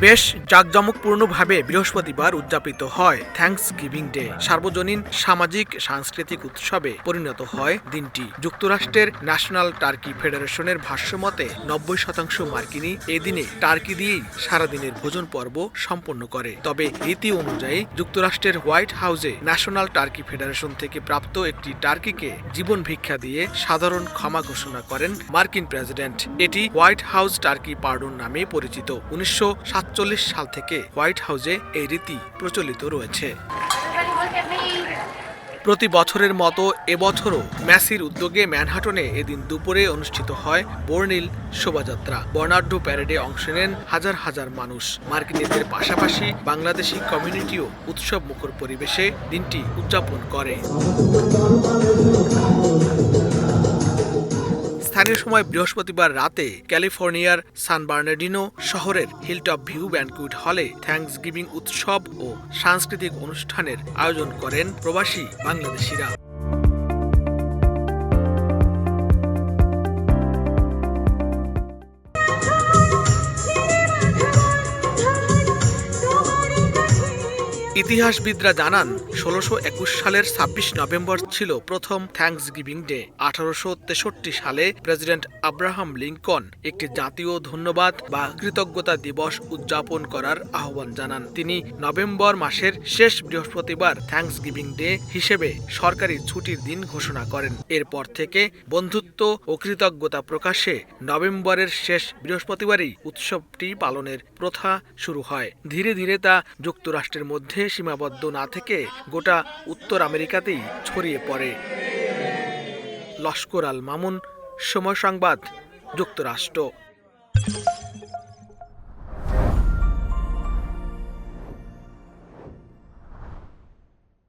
বেশ জাঁকজমকপূর্ণভাবে বৃহস্পতিবার উদযাপিত হয় থ্যাঙ্কস গিভিং ডে। সার্বজনীন সামাজিক, সাংস্কৃতিক উৎসবে পরিণত হয় দিনটি। যুক্তরাষ্ট্রের ন্যাশনাল টার্কি ফেডারেশনের ভাষ্যমতে, নব্বই শতাংশ মার্কিনী এদিনে টার্কি দিয়েই সারাদিনের ভোজন পর্ব সম্পন্ন করে। তবে রীতি অনুযায়ী, যুক্তরাষ্ট্রের হোয়াইট হাউসে ন্যাশনাল টার্কি ফেডারেশন থেকে প্রাপ্ত একটি টার্কিকে জীবন ভিক্ষা দিয়ে সাধারণ ক্ষমা ঘোষণা করেন মার্কিন প্রেসিডেন্ট। এটি হোয়াইট হাউস টার্কি পার্ডন নামে পরিচিত। উনিশশো সাল থেকে হোয়াইট হাউসে এই রীতি প্রচলিত রয়েছে. প্রতি বছরের মতো এবছরও ম্যাসির উদ্যোগে ম্যানহাটনে এদিন দুপুরে অনুষ্ঠিত হয় বর্ণিল শোভাযাত্রা। বর্ণাঢ্য প্যারেডে অংশ নেন হাজার হাজার মানুষ। মার্কিনীদের পাশাপাশি বাংলাদেশি কমিউনিটিও উৎসব মুখর পরিবেশে দিনটি উদযাপন করে। স্থানীয় সময় বৃহস্পতিবার রাতে ক্যালিফোর্নিয়ার সান বার্নার্ডিনো শহরের হিলটপ ভিউ ব্যান্ডকুইট হলে থ্যাংকস গিভিং উৎসব ও সাংস্কৃতিক অনুষ্ঠানের আয়োজন করেন প্রবাসী বাংলাদেশিরা। ইতিহাসবিদরা জানান, ষোলোশো একুশ সালের ছাব্বিশ নভেম্বর ছিল প্রথম থ্যাঙ্কস গিভিং ডে আঠারোশো তেষট্টি সালে প্রেসিডেন্ট আব্রাহাম লিঙ্কন একটি জাতীয় ধন্যবাদ বা কৃতজ্ঞতা দিবস উদযাপন করার আহ্বান জানান। তিনি নভেম্বর মাসের শেষ বৃহস্পতিবার থ্যাঙ্কস গিভিং ডে হিসেবে সরকারি ছুটির দিন ঘোষণা করেন। এরপর থেকে বন্ধুত্ব ও কৃতজ্ঞতা প্রকাশে নভেম্বরের শেষ বৃহস্পতিবারই উৎসবটি পালনের প্রথা শুরু হয়। ধীরে ধীরে তা যুক্তরাষ্ট্রের মধ্যে সীমাবদ্ধ না থেকে গোটা উত্তর আমেরিকাতেই ছড়িয়ে পড়ে। লস্কর আল মামুন সময় সংবাদ, যুক্তরাষ্ট্র।